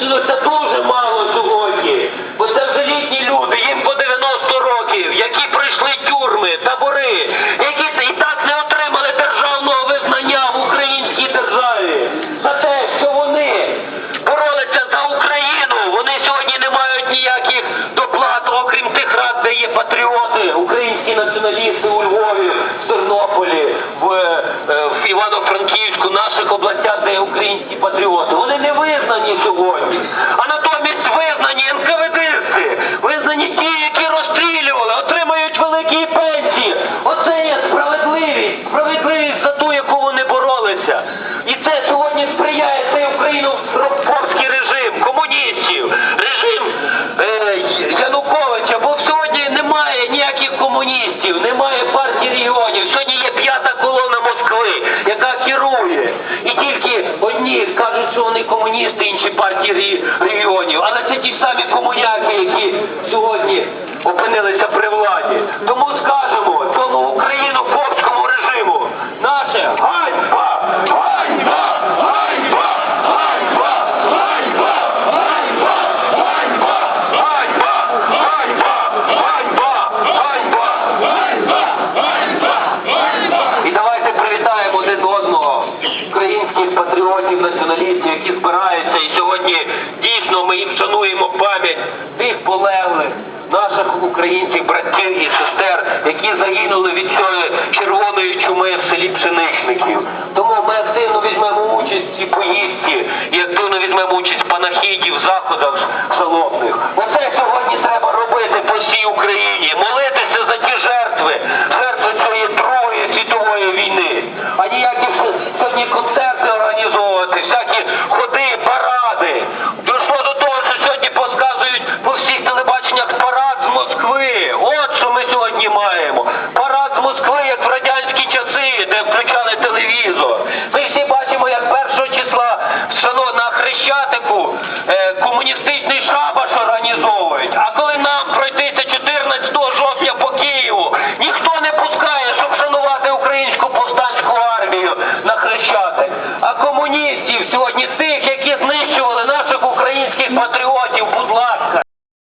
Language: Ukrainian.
ну це дуже мало сьогодні. Бо це вже літні люди, їм по 90 років, які пройшли тюрми, табори, які і так не отримали державного визнання в українській державі. За те, що вони боролися за Україну, вони сьогодні не мають ніяких доплат, окрім тих рад, де є патріоти, українські націоналісти у Львові, в Тернополі, в, е, в Івано-Франківську, наших областях, де є українські патріоти. Визнані сьогодні. А натомість визнані НКВДисти, визнані ті, які розстрілювали, отримають великі пенсії. Оце є справедливість, справедливість за ту, яку вони боролися. І це сьогодні сприяє цей україно-ропорський одні кажуть, що вони комуністи, інші партії ре- регіонів. Але це ті самі комуняки, які сьогодні опинилися при владі. Тому скажемо патріотів, націоналістів, які збираються. І сьогодні дійсно ми їм шануємо пам'ять тих полеглих. Наших українців, братів і сестер, які загинули від цієї червоної чуми в селі Пшеничників. Тому ми активно візьмемо участь в цій поїздці і активно візьмемо участь в панахіді, в заходах жалобних. Оце сьогодні треба робити по всій Україні. Молитися за ті жертви, жертви цієї Другої світової війни. А ніякі сьогодні концерти що ми сьогодні маємо. Парад з Москви, як в радянські часи, де включали телевізор. Ми всі бачимо, як першого числа на Хрещатику е, комуністичний шабаш